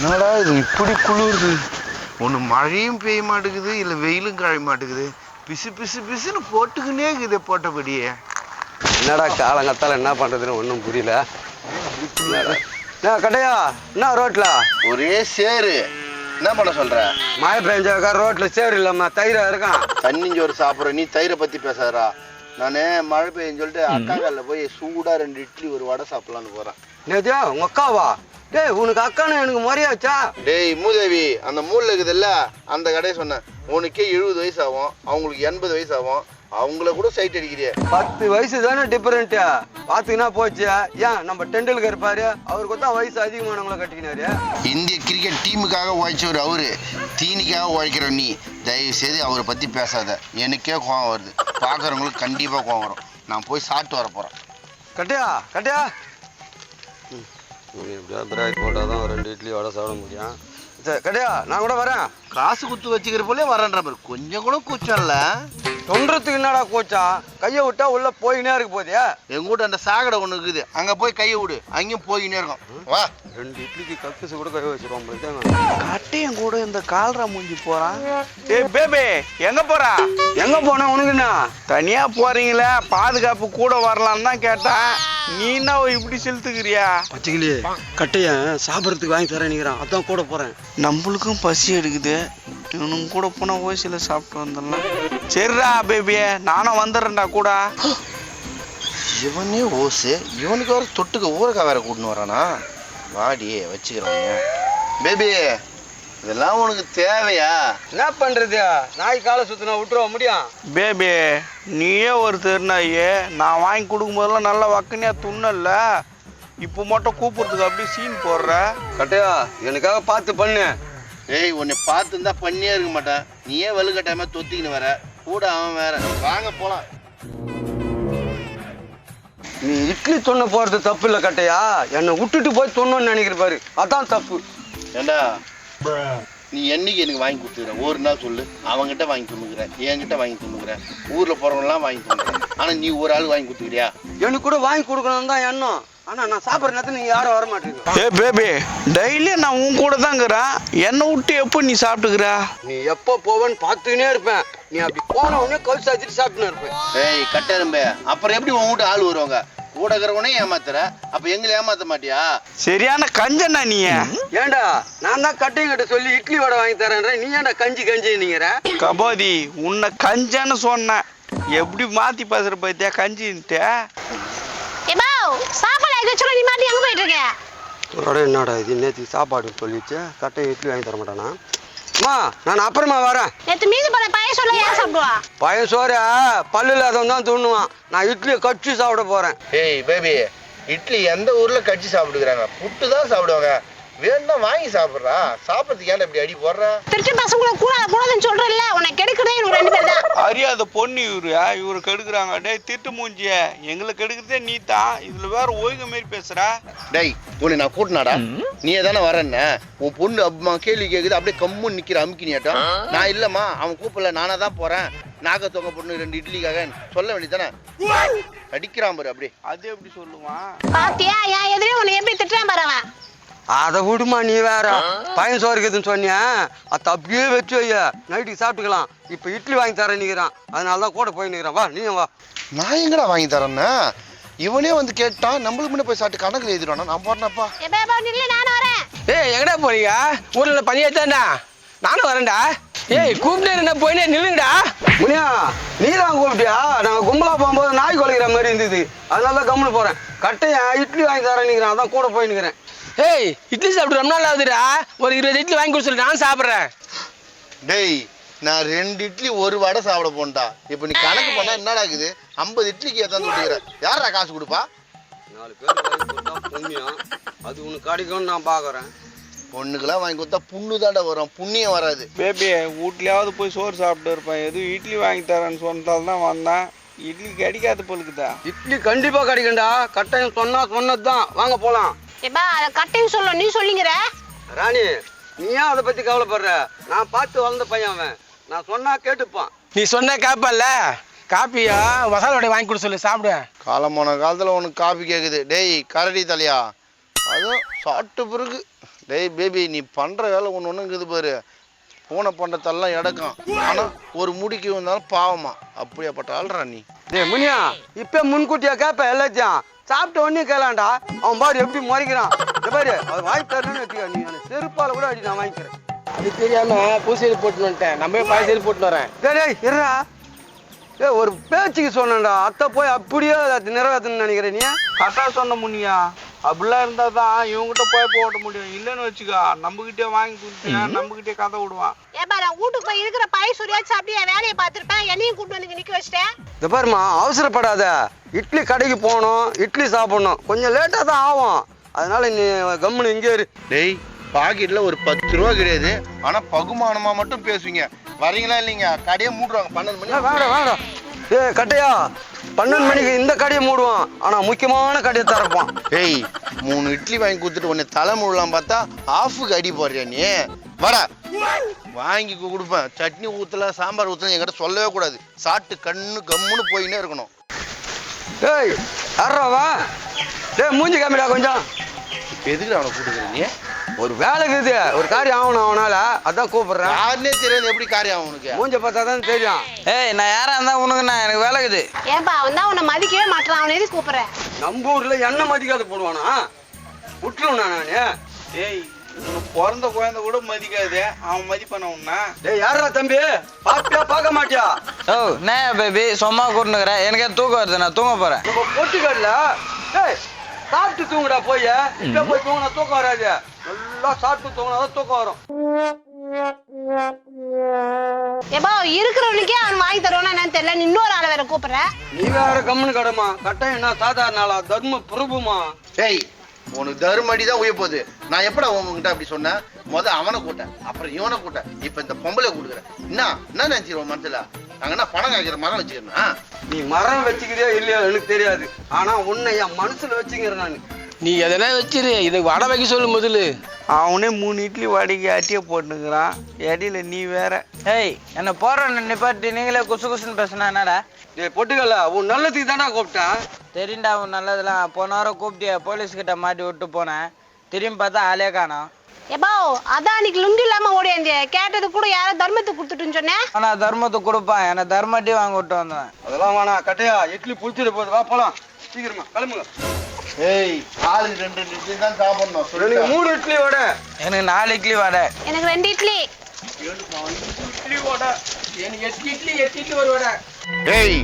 என்னடா இது? இப்படி குளிருது. ஒன்று மழையும் பெய்ய மாட்டேங்குது இல்லை வெயிலும் காய மாட்டேங்குது. பிசு பிசு பிசுன்னு போட்டுக்கினே இருக்குது போட்டபடியே. என்னடா காலங்கத்தால என்ன பண்றதுன்னு ஒன்றும் புரியல. என்ன கட்டையா என்ன ரோட்ல? ஒரே சேரு. என்ன பண்ண சொல்ற? மழை பெஞ்சாக்கா ரோட்ல சேர் இல்லம்மா தயிரா இருக்கான் தண்ணி சோறு சாப்பிட்ற நீ தயிரை பத்தி பேசாதடா. நான் மழை பெய்யுன்னு சொல்லிட்டு அக்கா காலில் போய் சூடா ரெண்டு இட்லி ஒரு வடை சாப்பிடலான்னு போறேன். நேத்தியா உங்க அக்காவா? டேய் உனக்கு அக்கான்னு எனக்கு முறையாச்சா டேய் மூதேவி அந்த மூலில் இருக்குதுல்ல அந்த கடையை சொன்னேன். உனக்கே எழுபது வயசு ஆகும் அவங்களுக்கு எண்பது வயசு ஆகும் அவங்கள கூட சைட் அடிக்கிறியே. பத்து வயசு தானே டிஃபரெண்ட் பாத்தீங்கன்னா போச்சு. ஏன் நம்ம டெண்டுல்கர் பாரு அவருக்கு தான் வயசு அதிகமானவங்கள கட்டிக்கினாரு. இந்திய கிரிக்கெட் டீமுக்காக உழைச்சவர் அவரு. தீனிக்காக உழைக்கிற நீ. தயவு செய்து அவரை பத்தி பேசாத. எனக்கே கோவம் வருது. பார்க்குறவங்களுக்கு கண்டிப்பா கோவம் வரும். நான் போய் சாப்பிட்டு வர போறேன். கட்டையா? கட்டையா? எப்படியா பிராய்ட் போட்டால் தான் ரெண்டு இட்லி வடை சாப்பிட முடியும். சரி நான் கூட வரேன். காசு குத்து வச்சுக்கிற போலே வரேன்ற மாதிரி. கொஞ்சம் கூட கூச்சம் இல்ல. என்னடா கோச்சா கையை விட்டா உள்ள போயினே இருக்கு போதே எங்க வீட்டு அந்த சாக்கடை ஒண்ணு இருக்குது. அங்க போய் கையை விடு. அங்கேயும் போயினே இருக்கும். வா. ரெண்டு இட்லிக்கு கக்குசு கூட கை வச்சிருவோம் கட்டையும் கூட இந்த கால்ரா மூஞ்சி போறான் ஏய் பேபி எங்க போறா? எங்க போனா உனக்கு என்ன? தனியா போறீங்களே பாதுகாப்பு கூட வரலான்னு தான் கேட்டேன். நீ என்ன இப்படி செலுத்துக்கிறியா? பச்சைக்கிளி கட்டைய சாப்பிட்றதுக்கு வாங்கி தரேன் நிற்கிறான் அதான் கூட போறேன். நம்மளுக்கும் பசி எடுக்குது. இவனுங்க கூட போனா ஓசியில சாப்பிட்டு வந்துடலாம். சரிடா பேபி நானும் வந்துடுறேன்டா கூட. இவனே ஓசு. இவனுக்கு வேற தொட்டுக்க ஊறுகாய் வேற கூட்டின்னு வரானா. வாடி வச்சுக்கிறவங்க பேபி இதெல்லாம் உனக்கு தேவையா? என்ன பண்றது? நாய் காலை சுத்தினா விட்டுருவ முடியும். பேபி நீயே ஒரு திருநாயே நான் வாங்கி கொடுக்கும்போதெல்லாம் நல்லா வக்கனியா துண்ணல இப்போ மட்டும் கூப்பிடுறதுக்கு அப்படியே சீன் போடுற. கட்டையா எனக்காக பார்த்து பண்ணு. ஏய் உன்னை பார்த்துருந்தா பண்ணியே இருக்க மாட்டேன் நீயே வலுக்கட்டாயமா தொத்திக்கின்னு வர. கூட அவன் வேற. வாங்க போலாம். நீ இட்லி தொண்ண போறது தப்பு இல்லை கட்டையா? என்னை விட்டுட்டு போய் தொண்ணன்னு நினைக்கிற பாரு. அதான் தப்பு. ஏண்டா நீ என்னைக்கு எனக்கு வாங்கி கொடுத்துக்கிற? ஒரு நாள் சொல்லு. அவன்கிட்ட வாங்கி துணுக்குற என்கிட்ட வாங்கி துணுக்குற ஊர்ல போறவங்கலாம் வாங்கி துணுக்குற ஆனா நீ ஒரு ஆள் வாங்கி கொடுத்துக்கிறியா? எனக்கு கூட வாங்கி கொடுக்கணும் தான் எண்ணம். ஆனா நான் சாப்பிட்ற நேரத்தில் நீங்க யாரும் வர மாட்டீங்க ஏ பேபி டெய்லி நான் உன் கூட தாங்கிறேன் என்னை விட்டு எப்போ நீ சாப்பிட்டுக்கிற? நீ எப்போ போவேன்னு பார்த்துக்கினே இருப்பேன். நீ அப்படி போன உடனே கல் சாத்திட்டு சாப்பிட்டுன்னு இருப்பேன். ஏய் கட்டெரும்பே. அப்புறம் எப்படி உன் வீட்டு ஆள் வருவாங்க? கூட இருக்கிறவனே ஏமாத்துற? அப்ப எங்களை ஏமாத்த மாட்டியா? சரியான கஞ்சண்ணா நீ. ஏன்டா நான் தான் கட்டையும் கிட்ட சொல்லி இட்லி வடை வாங்கி தரேன்றேன். நீ ஏன்டா கஞ்சி கஞ்சி நீங்கிற கபாதி உன்னை கஞ்சன்னு சொன்னேன். எப்படி மாத்தி பேசுற பத்தியா கஞ்சின்ட்டு? என்னடா இது நேற்று சாப்பாடு சொல்லிச்சு கட்டையும் இட்லி வாங்கி தர மாட்டானா அம்மா நான் அப்புறமா வரேன். நேத்து மீது போன பையன் சொல்ல சாப்பிடுவா? பையன் சோற? பல்லு இல்லாதவன் தான் துண்ணுவான் நான் இட்லியை கடிச்சு சாப்பிட போறேன். ஏய் பேபி இட்லி எந்த ஊர்ல கட்சி சாப்பிடுக்கிறாங்க புட்டு தான் சாப்பிடுவாங்க. வேணும்னா வாங்கி சாப்பிட்றா. சாப்பிட்றதுக்கு ஏன்டா இப்படி அடி போடுற? திருட்டு பசங்களை கூடாது கூடாதுன்னு சொல்றேன்ல உன்னை கெடுக்கிறதே இவங்க ரெண்டு பேர் தான். அறியாத பொண்ணு இவரு இவரு கெடுக்குறாங்க. டேய் திட்டு மூஞ்சிய. எங்களை கெடுக்கிறதே நீ தான். இதுல வேற ஓய்க மாரி பேசுற. டேய் உன்னை நான் கூட்டினாடா. நீ தானே வரேன்ன. உன் பொண்ணு அம்மா கேள்வி கேக்குது அப்படியே கம்முன்னு நிக்கிற அமுக்கினியாட்டம். நான் இல்லம்மா அவன் கூப்பிடல நானா தான் போறேன். நாக தொங்க பொண்ணு ரெண்டு இட்லிக்காக சொல்ல வேண்டியதானே அடிக்கிறான் பாரு அப்படியே. அது எப்படி சொல்லுவான்? பாத்தியா என் எதிரே உன்னை எப்படி திட்டுறான் பாரு அதை விடுமா நீ வேற? பையன் சோறு இருக்குதுன்னு சொன்னியா. அதை அப்படியே வச்சு வைய. நைட்டுக்கு சாப்பிட்டுக்கலாம். இப்போ இட்லி வாங்கி தரேன் நிற்கிறான் அதனால தான் கூட போய் நிற்கிறான் வா நீயும் வா. நான் எங்கடா வாங்கி தரேன்னா? இவனே வந்து கேட்டான் நம்மளுக்கு முன்ன போய் சாப்பிட்டு கணக்கு எழுதிடுவானா? நான் போறேனப்பா ஏய் எங்கடா போறீங்க? ஊர்ல பனியாச்சாண்டா நானும் வரேன்டா. ஏய் கூப்பிட்டு என்ன போயினே நில்லுங்கடா. முனியா நீ தான் கூப்பிட்டியா? நாங்கள் கும்பலா போகும்போது நாய் குலைக்கிற மாதிரி இருந்தது. அதனால தான் கம்முன்னு போகிறேன் கட்டையா இட்லி வாங்கி தரேன் நிற்கிறேன் அதான் கூட போய் நிற்கிறேன் ஏய் இட்லி சாப்பிட்டு ரொம்ப நாள் ஆகுதுடா. ஒரு இருபது இட்லி வாங்கி கொடுத்து நான் சாப்பிட்றேன். டேய் நான் ரெண்டு இட்லி ஒரு வடை சாப்பிட போன்டா இப்போ நீ கணக்கு பண்ணா என்னடா இருக்குது ஐம்பது இட்லிக்கு ஏத்தாந்து விட்டுக்கிற யாரா காசு கொடுப்பா? நாலு பேர் வாங்கி கொடுத்தா புண்ணியம். அது உனக்கு கிடைக்கும்னு நான் பார்க்குறேன் பொண்ணுக்கெல்லாம் வாங்கி கொடுத்தா புண்ணு தாண்டா வரும். புண்ணியம் வராது. பேபி வீட்லயாவது போய் சோறு சாப்பிட்டு இருப்பேன். எதுவும் இட்லி வாங்கி தரேன்னு சொன்னதால தான் வந்தேன். இட்லி கிடைக்காத பொழுக்குதா இட்லி கண்டிப்பாக கிடைக்கும்டா. கட்டாயம் சொன்னா சொன்னது தான் வாங்க போகலாம் எப்பா அதை கட்டையும் சொல்ல. நீ சொல்லிங்கிற. ராணி நீ ஏன் அதை பற்றி கவலைப்படுற? நான் பார்த்து வளர்ந்த பையன் அவன். நான் சொன்னா கேட்டுப்பான். நீ சொன்ன கேப்பல்ல? காப்பியா? மசாலா வடை வாங்கி கொடுத்து சொல்லு சாப்பிடுவேன் காலம் போன காலத்தில் உனக்கு காபி கேட்குது டேய் கரடி தலையா? அதுவும் சாப்பிட்ட பிறகு. டேய் பேபி நீ பண்ற வேலை ஒன்று ஒன்று இருக்குது பாரு. பூனை பண்டத்தெல்லாம் இடக்கும் ஆனா ஒரு முடிக்கு வந்தாலும் பாவமா. அப்படியாப்பட்ட ஆள்றா நீ. டேய் முனியா இப்ப முன்கூட்டியா கேப்ப எல்லாத்தையும் சாப்பிட்ட உடனே கேளாண்டா அவன் பாரு எப்படி முறைக்கிறான். இந்த பாரு அவர் வாங்கி தரணும்னு வச்சுக்க நீ எனக்கு செருப்பால கூட அடி நான் வாங்கிக்கிறேன். அது தெரியாம பூசேரி போட்டுன்னு வந்துட்டேன். நம்ம போய் பழைய சரி போட்டுன்னு வரேன். டேய் டேய் இருடா. ஏய் ஒரு பேச்சுக்கு சொன்னேன்டா. அத்தை போய் அப்படியே அது நிறைவேற்றணும்னு நினைக்கிறேன் நீ? கரெக்டா சொன்ன முனியா அப்படிலாம் இருந்தா தான் இவங்ககிட்ட போய் போட முடியும். இல்லைன்னு வச்சுக்கோ நம்மகிட்டே வாங்கி கொடுத்தியா நம்மகிட்டே கதை விடுவான். ஏப்பா நான் வீட்டுக்கு போய் இருக்கிற பழைய சூரியாச்சும் அப்படியே என் வேலையை பார்த்துருப்பேன். என்னையும் கூட்டு வந்து நிக்க வச்சிட்டேன். இந்த பாருமா அவசரப்படாத. இட்லி கடைக்கு போகணும் இட்லி சாப்பிடணும். கொஞ்சம் லேட்டாக தான் ஆகும். அதனால நீ கம்முன்னு இங்கே இரு. டேய் பாக்கெட்ல ஒரு பத்து ரூபா கிடையாது. ஆனா பகுமானமா மட்டும் பேசுவீங்க. வரீங்களா இல்லைங்க? கடையை மூடுறாங்க. பன்னெண்டு மணி வாடா வாடா. ஏ கட்டையா? பன்னெண்டு மணிக்கு இந்த கடையை மூடுவான். ஆனால் முக்கியமான கடையை திறப்பான். டேய் மூணு இட்லி வாங்கி கொடுத்துட்டு உன்னை தலை முழலாம் பார்த்தா ஆஃபுக்கு அடி போடுறியா நீ? வாடா. வாங்கி கொடுப்பேன். சட்னி ஊத்தல சாம்பார் ஊத்தல என்கிட்ட சொல்லவே கூடாது. சாப்பிட்டு கண்ணு கம்முன்னு போயினே இருக்கணும். டேய் யாரா வா டேய் மூஞ்சி காமிடா கொஞ்சம். இப்போ எதுக்கு அவனை கூட்டுக்கிற நீ? ஒரு வேலை இருக்குது ஒரு காரியம் ஆகணும் அவனால. அதான் கூப்பிடுறேன். யாருன்னே தெரியாது எப்படி காரியம் அவனுக்கு மூஞ்ச பார்த்தா தான் தெரியும். ஏய் நான் யாரா இருந்தா உனக்கு நான் எனக்கு வேலை இருக்குது ஏப்பா அவன் தான் உன்னை மதிக்கவே மாட்டான் அவனை எதுக்கு கூப்பிடுறேன் நம்ம ஊர்ல எண்ணெய் மதிக்காத போடுவானா? விட்டுருவா நானு? ஏய் உனக்கு பிறந்த குழந்தை கூட மதிக்காது. அவன் மதிப்பான உன்ன? டேய் யாரா தம்பி? பாப்பியா பார்க்க மாட்டியா? ஓ நான் பேபி சும்மா கூட்டுனுக்குறேன் எனக்கே தூக்கம் வருது? நான் தூங்க போறேன். நம்ம பொட்டுக்கடல? டேய் சாப்பிட்டு தூங்குடா போய். இப்ப போய் தூங்கினா தூக்கம் வராது. நல்லா சாப்பிட்டு தூங்கினா தூக்கம் வரும். ஏப்பா இருக்கிறவனுக்கே அவன் வாங்கி தருவானா என்னன்னு தெரியல. நீ இன்னொரு ஆளை வேற கூப்பிடுற? நீ வேற கம்முன்னு கடமா. கட்டம் என்ன சாதாரண ஆளா? தர்ம பிரபுமா? டேய் உனக்கு தருமடி தான் உய போகுது. நான் எப்படா உங்ககிட்ட அப்படி சொன்னேன்? முத அவனை கூட்டேன் அப்புறம் இவனை கூட்டேன் இப்போ இந்த பொம்பளை கூட்டுக்கிறேன் என்ன என்ன நினைச்சிருவோம் மனசுல? நாங்க என்ன பணம் காய்க்கிற மரம் வச்சுக்கிறேன் நீ மரம் வச்சுக்கிறியா இல்லையா எனக்கு தெரியாது. ஆனா உன்னை என் மனசுல வச்சுக்கிறேன் நான். நீ எதனா வச்சிரு இதை வடை வைக்க சொல்லு முதல்ல அவனே மூணு இட்லி வாடகை அட்டியை போட்டுக்கிறான் இடையில நீ வேற. ஏய் என்ன போறேன் நிப்பாட்டி நீங்களே குசு குசுன்னு பேசுனா என்னடா? டேய் பொட்டுக்கல்ல உன் நல்லதுக்கு தானே கூப்பிட்டேன். தெரியும்டா உன் நல்லதெல்லாம் போன வாரம் கூப்பிட்டிய போலீஸ் கிட்ட மாட்டி விட்டு போனேன். திரும்பி பார்த்தா ஆளே காணோம். ஏப்பா அதான் அன்னைக்கு லுங்கி இல்லாம ஓடியாந்து கேட்டது கூட யாரோ தர்மத்துக்கு கொடுத்துட்டுன்னு சொன்னேன். ஆனா தர்மத்தை கொடுப்பான். என்ன தர்மட்டி வாங்க விட்டு வந்தேன் அதெல்லாம் வேணாம் கட்டையா இட்லி புளிச்சிட்டு போகுது. வா போலாம். சீக்கிரமா கிளம்புங்க. ஏய் ஆளுக்கு ரெண்டு ரெண்டு இட்லி தான் சாப்பிடணும். எனக்கு. மூணு இட்லி வட. எனக்கு நாலு இட்லி வாடை. எனக்கு ரெண்டு இட்லி. எனக்கு எட்டு இட்லி எட்டு இட்லி ஒரு வடை. டேய்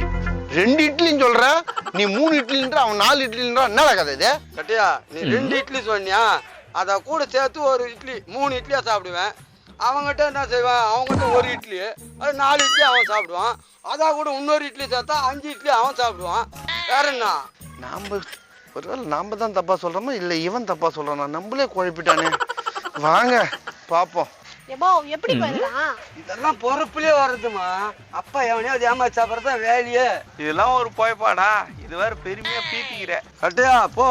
ரெண்டு இட்லின்னு சொல்ற? நீ மூணு இட்லின்ற அவன் நாலு இட்லின்ற என்னடா கதை இது? கட்டையா நீ ரெண்டு இட்லி சொன்னியா? அதை கூட சேர்த்து ஒரு இட்லி மூணு இட்லியா சாப்பிடுவேன். அவங்ககிட்ட என்ன செய்வான்? அவங்ககிட்ட ஒரு இட்லி அது நாலு இட்லி அவன் சாப்பிடுவான். அதா கூட இன்னொரு இட்லி சேர்த்தா அஞ்சு இட்லி அவன் சாப்பிடுவான். வேற என்ன? நாம ஒருவேளை நாம தான் தப்பா சொல்றோமா? இல்ல இவன் தப்பா சொல்றானா? நம்மளே குழப்பிட்டானே. வாங்க பாப்போம். ஏப்பா எப்படி போயிடலாம்? இதெல்லாம் பொறுப்புலயே வர்றதுமா? அப்பா எவனையாவது ஏமாச்சி சாப்பிட்றது தான் வேலையே? இதெல்லாம் ஒரு போய்ப்பாடா இது வேற பெருமையா பீத்திக்கிற. கட்டையா போ.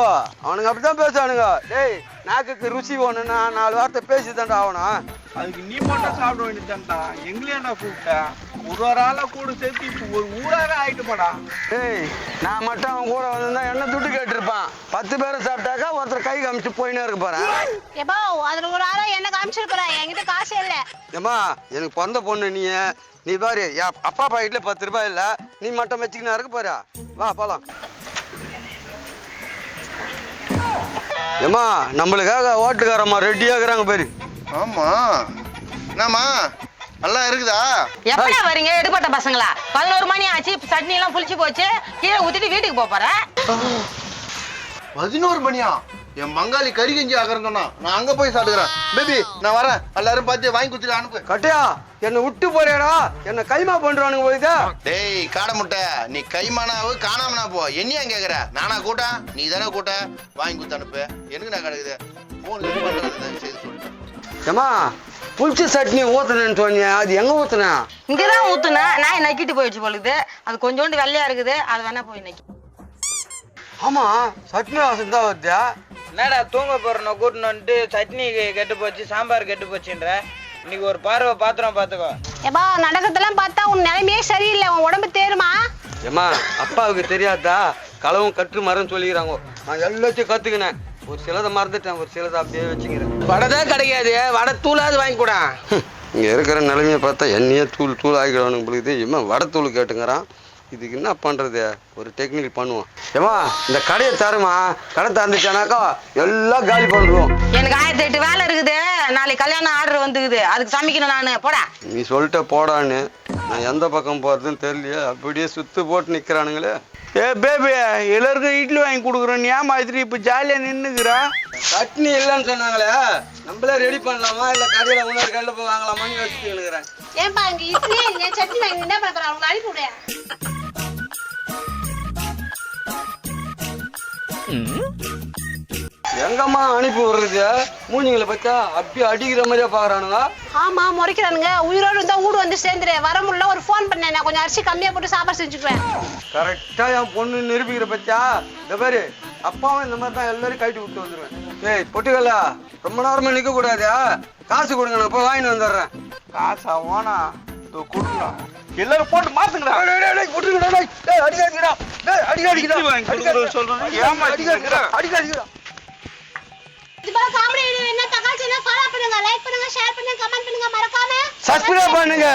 அவனுங்க அப்படிதான் பேசுவானுங்க. டேய் நாக்குக்கு ருசி வேணும்னா நாலு வார்த்தை பேசி தாண்டா ஆகணும். அதுக்கு நீ மட்டும் சாப்பிட வேண்டியதான்டா எங்களையாண்டா கூப்பிட்ட ஒரு ஒரு ஆளா கூட சேர்த்து இப்போ ஒரு ஊராக ஆயிட்டுமாடா டேய் நான் மட்டும் அவன் கூட வந்திருந்தா என்ன துட்டு கேட்டிருப்பான்? பத்து பேரை சாப்பிட்டாக்கா ஒருத்தர் கை காமிச்சு போயினே இருக்க போறேன். ஏப்பா அதுல ஒரு ஆளா என்ன காமிச்சிருப்பா என்கிட்ட காசே இல்ல. ஏம்மா எனக்கு பிறந்த பொண்ணு நீ. நீ பாரு என் அப்பா பாக்கெட்ல பத்து ரூபாய் இல்ல. நீ மட்டும் வச்சுக்கினா இருக்க போறா வா போலாம். ஏம்மா நம்மளுக்காக ஓட்டுக்காரம்மா ரெடியாக்குறாங்க பாரு. ஆமா. என்னம்மா? நல்லா இருக்குதா? எப்படா வரீங்க? எடுபட்ட பசங்களா? பதினோரு மணி ஆச்சு சட்னி எல்லாம் புளிச்சு போச்சு. கீழே ஊத்திட்டு வீட்டுக்கு போப் போறேன் பதினோரு மணியா? என் பங்காளி கறி கஞ்சி ஆகிறேன் சொன்னா நான் அங்க போய் சாப்பிடுறேன் பேபி நான் வரேன். எல்லாரும் பார்த்து வாங்கி கொடுத்துட்டு அனுப்பு. கட்டையா என்னை விட்டு போறியாடா என்ன கைமா பண்றானுங்க போயிதா டேய் காடை முட்டை. நீ கைமானாவு காணாமனா போ என்னையா கேக்குற? நானா கூட்ட? நீ தானே கூட்ட? வாங்கி கொடுத்து அனுப்பு. எனக்கு நான் கிடக்குது போன்ல செய்து சொல்லிட்டேன் ஏம்மா புளிச்ச சட்னி ஊத்துனேன்னு சொன்னியா அது எங்க ஊத்துன? இங்கதான் ஊத்துனேன் நான் நக்கிட்டு போயிடுச்சு பொழுது அது கொஞ்சோண்டு வெள்ளையா இருக்குது அது வேணா போய் நக்கி. ஆமா சட்னி வாசம் தான் வருதா. என்னடா தூங்க போறேன் கூட்டின்னு வந்துட்டு சட்னி கெட்டு போச்சு சாம்பார் கெட்டு போச்சுன்ற. இன்னைக்கு ஒரு பார்வை பாத்திரம் பாத்துக்கோ. ஏப்பா நடக்கிறதெல்லாம் பார்த்தா உன் நிலைமையே சரியில்லை உன் உடம்பு தேருமா? ஏம்மா அப்பாவுக்கு தெரியாதா? களவும் கற்று மரம் சொல்லிக்கிறாங்க. நான் எல்லாத்தையும் கத்துக்கினேன். ஒரு சிலதை மறந்துட்டேன் ஒரு சிலதை அப்படியே வச்சுக்கிறேன். வடை தான் கிடைக்காது வடை தூளாவது வாங்கி கூட. இங்கே இருக்கிற நிலைமையை பார்த்தா என்னையே தூள் தூள் ஆகிடுவானுங்க பொழுது இவன் வடை தூள் கேட்டுங்கிறான். இதுக்கு என்ன பண்ணுறது ஒரு டெக்னிக் பண்ணுவோம். ஏமா இந்த கடையை தருமா? கடை திறந்துச்சானாக்கா எல்லாம் காலி பண்ணுறோம் எனக்கு ஆயிரத்தி எட்டு வேலை இருக்குது. நாளைக்கு கல்யாணம் ஆர்டர் வந்துக்குது. அதுக்கு சமைக்கணும் நானு. போடா. நீ சொல்லிட்ட போடான்னு. நான் எந்த பக்கம் போகிறதுன்னு தெரியலையே. அப்படியே சுத்து போட்டு நிற்கிறானுங்களே ஏ பேபி எல்லாருக்கும் இட்லி வாங்கி கொடுக்குறோம். ஏன் மாதிரி இப்போ ஜாலியாக நின்றுக்குறா சட்னி இல்லைன்னு சொன்னாங்களே நம்மளே ரெடி பண்ணலாமா? இல்லை கடையில் இன்னொரு கடையில் போய் வாங்கலாமான்னு யோசிச்சுட்டு இருக்கிறேன் ஏன்பா இங்க இட்லியே இல்லையா? சட்னி வாங்கி என்ன பண்ண போறேன் அவங்க அனுப்பி விடு எங்கம்மா அனுப்பி விடுறது? மூஞ்சிங்களை பார்த்தா அப்படியே அடிக்கிற மாதிரியே பார்க்குறானுங்க. ஆமா முறைக்கிறானுங்க. உயிரோடு இருந்தா வீடு வந்து சேர்ந்துரு. வர முடியல ஒரு ஃபோன் பண்ணேன் நான். கொஞ்சம் அரிசி கம்மியா போட்டு சாப்பாடு செஞ்சுக்குவேன் கரெக்டாக என் பொண்ணு நிரூபிக்கிற பத்தியா இந்த பாரு அப்பாவும் இந்த மாதிரி தான் எல்லாரும் கழட்டி விட்டு வந்துடுவேன் ஏய் பொட்டுக்கல்லா ரொம்ப நேரமா நிற்க கூடாது காசு கொடுங்க நான் போய் வாங்கிட்டு வந்துடுறேன். காசா ஓனா? இதோ கொடுங்க எல்லாரும் போட்டு மாத்துங்கடா. இட்லி வாங்கி கொடுக்குறோம் சொல்றேன். ஏமாத்திக்கிறா காமெடி வீடியோ என்ன தகவல் ஃபாலோ பண்ணுங்க லைக் பண்ணுங்க ஷேர் பண்ணுங்க கமெண்ட் பண்ணுங்க மறக்காம. சப்ஸ்கிரைப் பண்ணுங்க.